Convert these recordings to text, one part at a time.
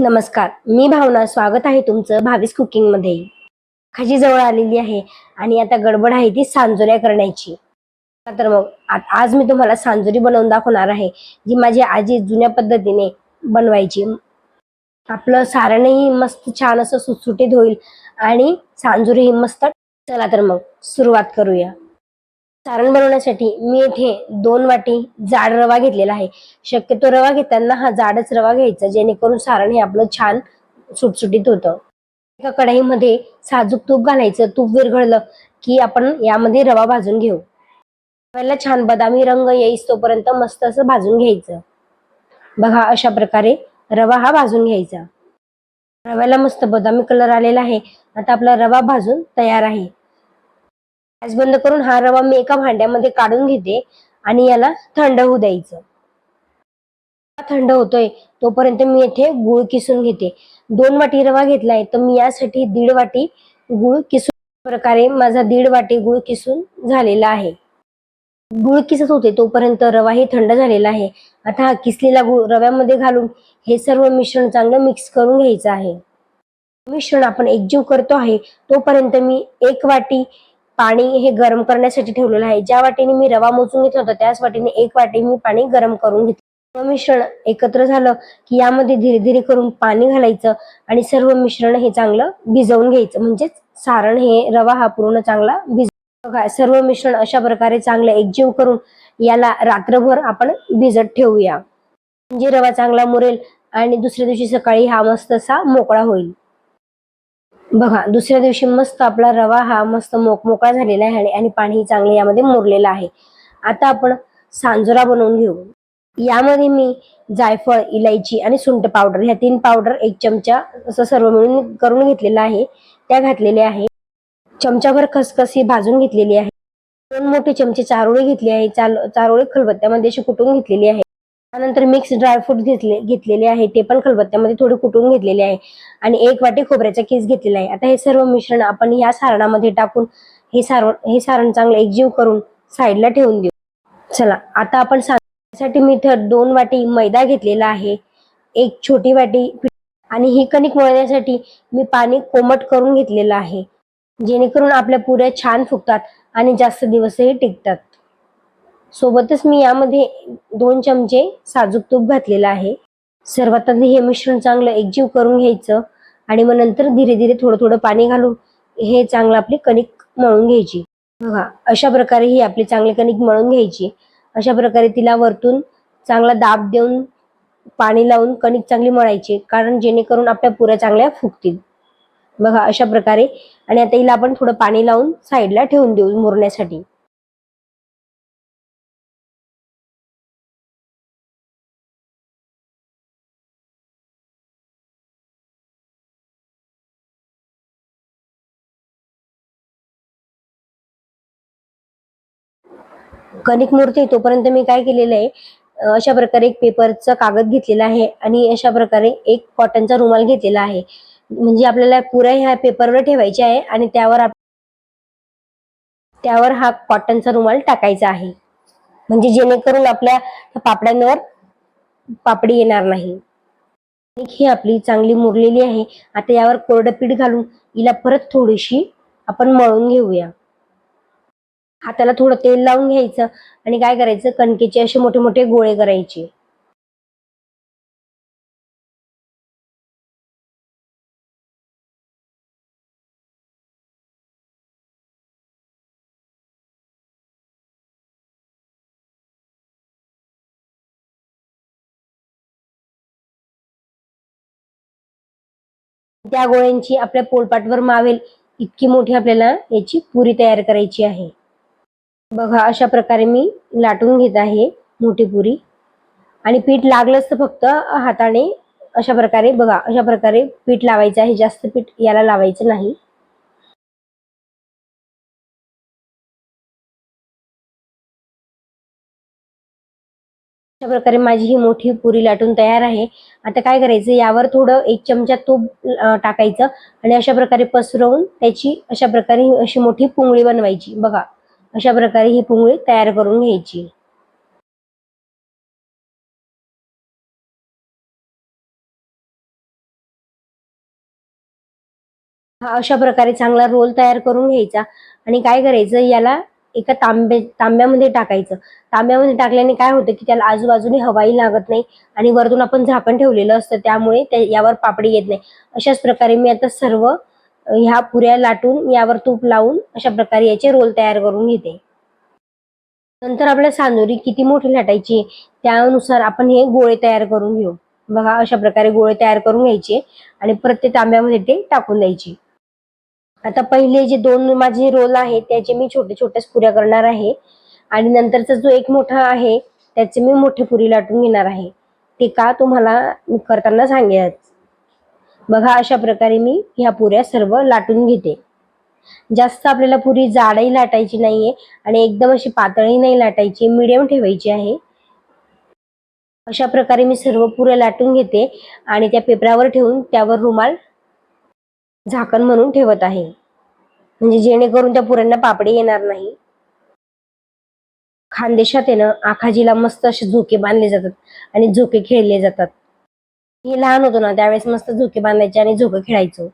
नमस्कार मी भावना स्वागत आहे तुमचं भावीस कुकिंगमध्ये खाजी जवळ आलेली आहे आणि आता गडबड आहे ती सांजोऱ्या करण्याची. तर मग आज मी तुम्हाला सांजोरी बनवून दाखवणार आहे जी माझी आजी जुन्या पद्धतीने बनवायची. आपलं सारणही मस्त छान असं सुटसुटीत होईल आणि सांजुरीही मस्त. चला तर मग सुरुवात करूया. सारण बनवण्यासाठी मी इथे दोन वाटी जाड रवा घेतलेला आहे. शक्यतो रवा घेताना हा जाडच रवा घ्यायचा जेणेकरून सारण हे आपलं छान सुटसुटीत होतं. एका कढाईमध्ये साजूक तूप घालायचं तूप विरघळलं की आपण यामध्ये रवा भाजून घेऊ. रव्याला छान बदामी रंग येईस तोपर्यंत मस्त असं भाजून घ्यायचं. बघा अशा प्रकारे रवा हा भाजून घ्यायचा. रव्याला मस्त बदामी कलर आलेला आहे. आता आपला रवा भाजून तयार आहे. गॅस बंद करून हा रवा मी एका भांड्यामध्ये काढून घेते आणि याला थंड होऊ द्यायचं. थंड होतोय तोपर्यंत मी येथे गुळ किसून घेते. दोन वाटी रवा घेतलाय तर मी यासाठी दीड वाटी गुळ किसून प्रकारे माझा दीड वाटी गुळ किसून झालेला आहे. गुळ किसत होते तोपर्यंत रवाही थंड झालेला आहे. आता हा किसलेला गुळ रव्यामध्ये घालून हे सर्व मिश्रण चांगलं मिक्स करून घ्यायचं आहे. मिश्रण आपण एकजीव करतो आहे तोपर्यंत मी एक वाटी पाणी हे गरम करण्यासाठी ठेवलेलं आहे. ज्या वाटीने मी रवा मोजून घेतला होता त्याच वाटीने एक वाटी मी पाणी गरम करून घेतलं. मिश्रण एकत्र झालं की यामध्ये धीरे धीरे करून पाणी घालायचं आणि सर्व मिश्रण हे चांगलं भिजवून घ्यायचं. म्हणजेच सारण हे रवा हा पूर्ण चांगला भिज बघा सर्व मिश्रण अशा प्रकारे चांगलं एकजीव करून याला रात्रभर आपण भिजत ठेवूया. म्हणजे रवा चांगला मुरेल आणि दुसऱ्या दिवशी सकाळी हा मस्त असा मोकळा होईल. बघा दुसऱ्या दिवशी मस्त आपला रवा हा मस्त मोक मोकळा झालेला आहे आणि- आणि पाणी चांगले यामध्ये मुरलेलं आहे. आता आपण सांजोरा बनवून घेऊ. यामध्ये मी जायफळ इलायची आणि सुंट पावडर ह्या तीन पावडर एक चमचा असं सर्व मिळून करून घेतलेलं आहे. त्या घातलेल्या आहे. चमचाभर खसखस ही भाजून घेतलेली आहे. दोन मोठे चमचे चारोळी घेतली आहे. चाल चारोळी खलबत्त्यामध्ये अशी कुटून घेतलेली आहे. त्यानंतर मिक्स ड्रायफ्रूट घेतले घेतलेले आहे. ते पण खलबत्त्यामध्ये थोडे कुटून घेतलेले आहे. आणि एक वाटी खोबऱ्याचा केस घेतलेला आहे. आता हे सर्व मिश्रण आपण या सारणामध्ये टाकून हे सारण हे सारण चांगलं एकजीव करून साईडला ठेवून देऊ. चला आता आपण साठी मी तर दोन वाटी मैदा घेतलेला आहे. एक छोटी वाटी आणि ही कणिक मळण्यासाठी मी पाणी कोमट करून घेतलेलं आहे. जेणेकरून आपल्या पुऱ्या छान फुगतात आणि जास्त दिवसही टिकतात. सोबतच मी यामध्ये दोन चमचे साजूक तूप घातलेलं आहे. सर्वात आधी हे मिश्रण चांगलं एकजीव करून घ्यायचं आणि मग नंतर धीरे धीरे थोडं थोडं पाणी घालून हे चांगलं आपली कणिक मळून घ्यायची. बघा अशा प्रकारे ही आपली चांगली कणिक मळून घ्यायची. अशा प्रकारे तिला वरतून चांगला दाब देऊन पाणी लावून कणिक चांगली मळायची कारण जेणेकरून आपल्या पुऱ्या चांगल्या फुगतील. बघा अशा प्रकारे. आणि आता हिला आपण थोडं पाणी लावून साईडला ठेवून देऊ मुरण्यासाठी. कणिक मूर्ती तोपर्यंत मी काय केलेलं आहे अशा प्रकारे एक पेपरचा कागद घेतलेला आहे आणि अशा प्रकारे एक कॉटनचा रुमाल घेतलेला आहे. म्हणजे आपल्याला पुऱ्या ह्या पेपरवर ठेवायच्या आहे आणि त्यावर त्यावर हा कॉटनचा रुमाल टाकायचा आहे. म्हणजे जेणेकरून आपल्या पापड्यांवर पापडी येणार नाही. कणिक ही आपली चांगली मुरलेली आहे. आता यावर कोरडं पीठ घालून हिला परत थोडीशी आपण मळून घेऊया. हाताला थोडं तेल लावून घ्यायचं आणि काय करायचं? कणकेचे असे मोठे मोठे गोळे करायचे. त्या गोळ्यांची आपल्या पोलपाटवर मावेल इतकी मोठी आपल्याला याची पुरी तयार करायची आहे. बघा अशा प्रकारे मी लाटून घेत आहे मोठी पुरी. आणि पीठ लागलंच तर फक्त हाताने अशा प्रकारे बघा अशा प्रकारे पीठ लावायचं आहे. जास्त पीठ याला लावायचं नाही. अशा प्रकारे माझी ही मोठी पुरी लाटून तयार आहे. आता काय करायचं यावर थोडं एक चमचा तूप टाकायचं आणि अशा प्रकारे पसरवून त्याची अशा प्रकारे अशी मोठी पुंगळी बनवायची. बघा. अशा प्रकारे ही पुंगळी तयार करून घ्यायची. हा अशा प्रकारे चांगला रोल तयार करून घ्यायचा आणि काय करायचं याला एका तांबे तांब्यामध्ये टाकायचं. तांब्यामध्ये टाकल्याने काय होतं की त्याला आजूबाजूने हवाही लागत नाही आणि वरतून आपण झाकण ठेवलेलं असतं त्यामुळे यावर पापडी येत नाही. अशाच प्रकारे मी आता सर्व ह्या पुऱ्या लाटून यावर तूप लावून अशा प्रकारे याचे रोल तयार करून घेते. नंतर आपल्या सांदोरी किती मोठी लाटायची त्यानुसार आपण हे गोळे तयार करून घेऊ. बघा अशा प्रकारे गोळे तयार करून घ्यायचे आणि प्रत्येक तांब्यामध्ये ते टाकून द्यायचे. आता पहिले जे दोन माझे रोल आहेत त्याचे मी छोटे छोट्याच पुऱ्या करणार आहे. आणि नंतरचा जो एक मोठा आहे त्याचे मी मोठे पुरी लाटून घेणार आहे. ते का तुम्हाला करताना सांगेल बघा अशा प्रकारे मी ह्या पुऱ्या सर्व लाटून घेते. जास्त आपल्याला पुरी जाडही लाटायची नाहीये आणि एकदम अशी पातळही नाही लाटायची मिडियम ठेवायची आहे. अशा प्रकारे मी सर्व पुऱ्या लाटून घेते आणि त्या पेपरावर ठेवून त्यावर रुमाल झाकण म्हणून ठेवत आहे. म्हणजे जेणेकरून त्या पुऱ्यांना पापडी येणार नाही. खानदेशात आहे ना आखाजीला मस्त असे झोके बांधले जातात आणि झोके खेळले जातात. मी लहान होतो ना त्यावेळेस मस्त झोके बांधायचे आणि झोके खेळायचो.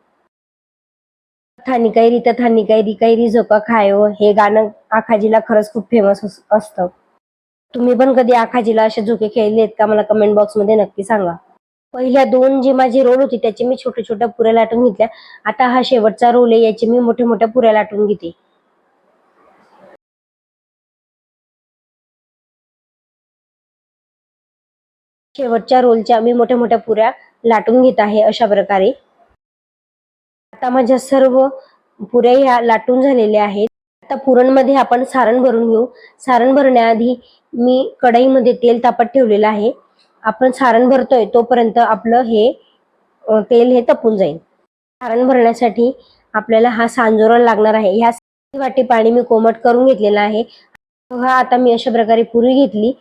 थानी कैरी तर थानी कैरी कैरी झोका खायो हे गाणं आखाजीला खरंच खूप फेमस असतं. तुम्ही पण कधी आखाजीला असे झोके खेळले आहेत का? मला कमेंट बॉक्समध्ये नक्की सांगा. पहिल्या दोन जे माझी रोल होती त्याचे मी छोट्या छोट्या पुऱ्या लाटून घेतल्या. आता हा शेवटचा रोल आहे याचे मी मोठ्या मोठ्या पुऱ्या लाटून घेते. शेवटच्या रोलच्या मी मोठ्या मोठ्या पुऱ्या लाटून घेत आहे अशा प्रकारे. आता माझ्या सर्व पुऱ्या ह्या लाटून झालेल्या आहेत. आता पुरणमध्ये आपण सारण भरून घेऊ. सारण भरण्याआधी मी कढईमध्ये तेल तापत ठेवलेलं आहे. आपण सारण भरतोय तोपर्यंत आपलं हे तेल हे तपून जाईल. सारण भरण्यासाठी आपल्याला हा सांजोरा लागणार आहे. ह्या वाटी पाणी मी कोमट करून घेतलेलं आहे. आता मी अशा प्रकारे पुरी घेतली.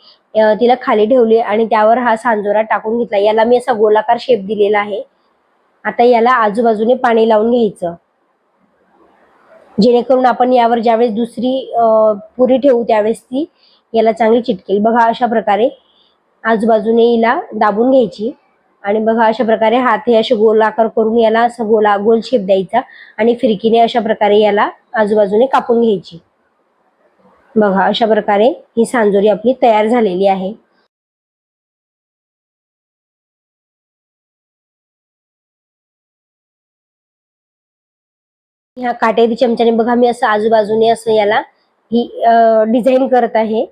तिला खाली ठेवली आणि त्यावर हा सांजोरा टाकून घेतला. याला मी असा गोलाकार शेप दिलेला आहे. आता याला आजूबाजूने पाणी लावून घ्यायचं. जेणेकरून आपण यावर ज्यावेळेस दुसरी पुरी ठेवू त्यावेळेस ती याला चांगली चिटकेल. बघा अशा प्रकारे आजूबाजूने हिला दाबून घ्यायची आणि बघा अशा प्रकारे हात हे असे गोलाकार करून याला असं गोला गोल शेप द्यायचा आणि फिरकीने अशा प्रकारे याला आजूबाजूने कापून घ्यायची. बघा अशा प्रकारे ही सांजोरी आपली तयार झालेली आहे. ह्या काटेरी चमच्याने बघा मी असं आजूबाजूने असं याला ही डिझाईन करत आहे.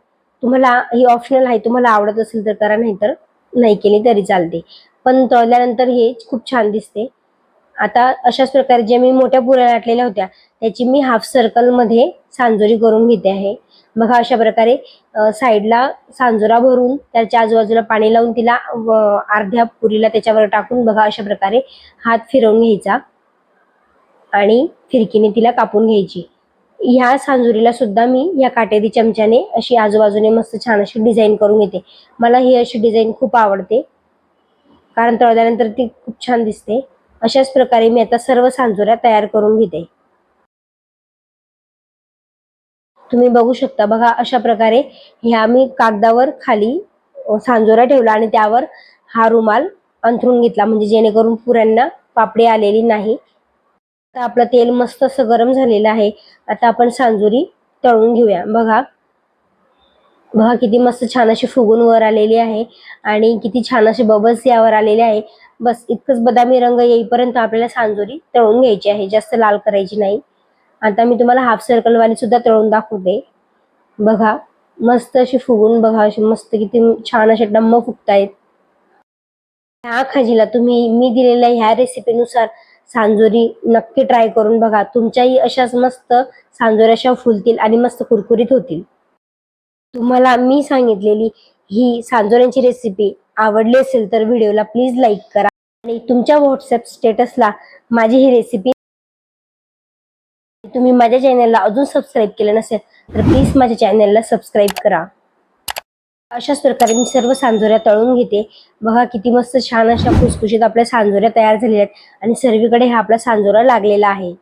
तुम्हाला ही ऑप्शनल आहे तुम्हाला आवडत असेल तर करा नाहीतर नाही केली तरी चालते. पण तळल्यानंतर हे खूप छान दिसते. आता अशाच प्रकारे ज्या मी मोठ्या पुऱ्या लाटलेल्या होत्या त्याची मी हाफ सर्कलमध्ये सांजोरी करून घेते आहे. बघा अशा प्रकारे साईडला सांजोरा भरून त्याच्या आजूबाजूला पाणी लावून तिला अर्ध्या पुरीला त्याच्यावर टाकून बघा अशा प्रकारे हात फिरवून घ्यायचा. आणि फिरकीने तिला कापून घ्यायची. ह्या सांजुरीला सुद्धा मी या काटेरी चमच्याने अशी आजूबाजूने मस्त छान अशी डिझाईन करून घेते. मला ही अशी डिझाईन खूप आवडते. कारण तळल्यानंतर ती खूप छान दिसते. अशाच प्रकारे मी आता सर्व सांजोऱ्या तयार करून घेते. तुम्ही बघू शकता बघा अशा प्रकारे ह्या मी कागदावर खाली सांजोरा ठेवला आणि त्यावर हा रुमाल अंथरून घेतला. म्हणजे जेणेकरून पुऱ्यांना पापडी आलेली नाही. आता आपलं तेल मस्त असं गरम झालेलं आहे. आता आपण सांजोरी तळून घेऊया. बघा बघा किती मस्त छान अशी फुगून वर आलेली आहे आणि किती छान असे बबल्स यावर आलेले आहे. बस इतकंच बदामी रंग येईपर्यंत आपल्याला सांजोरी तळून घ्यायची आहे. जास्त लाल करायची नाही. आता मी तुम्हाला हाफ सर्कल वाली सुद्धा तळून दाखवते. बघा मस्त अशी फुगून बघा अशी मस्त किती छान असे डम्म फुगतायत. ह्या खाजीला तुम्ही मी दिलेल्या ह्या रेसिपीनुसार सांजोरी नक्की ट्राय करून बघा. तुमच्याही अशाच मस्त सांजोऱ्या अशा फुलतील आणि मस्त कुरकुरीत होतील. तुम्हाला मी सांगितलेली ही सांजोऱ्यांची रेसिपी आवडली असेल तर व्हिडिओला प्लीज लाईक करा. आणि तुमच्या व्हॉट्सअप स्टेटसला माझी ही रेसिपी तुम्ही माझ्या चॅनलला अजून सबस्क्राईब केलं नसेल तर प्लीज माझ्या चॅनलला सबस्क्राईब करा. अशाच प्रकारे मी सर्व सांजोऱ्या तळून घेते. बघा किती मस्त छान अशा खुसखुशीत आपल्या सांजोऱ्या तयार झालेल्या आहेत आणि सर्वीकडे हा आपला सांजोरा लागलेला आहे.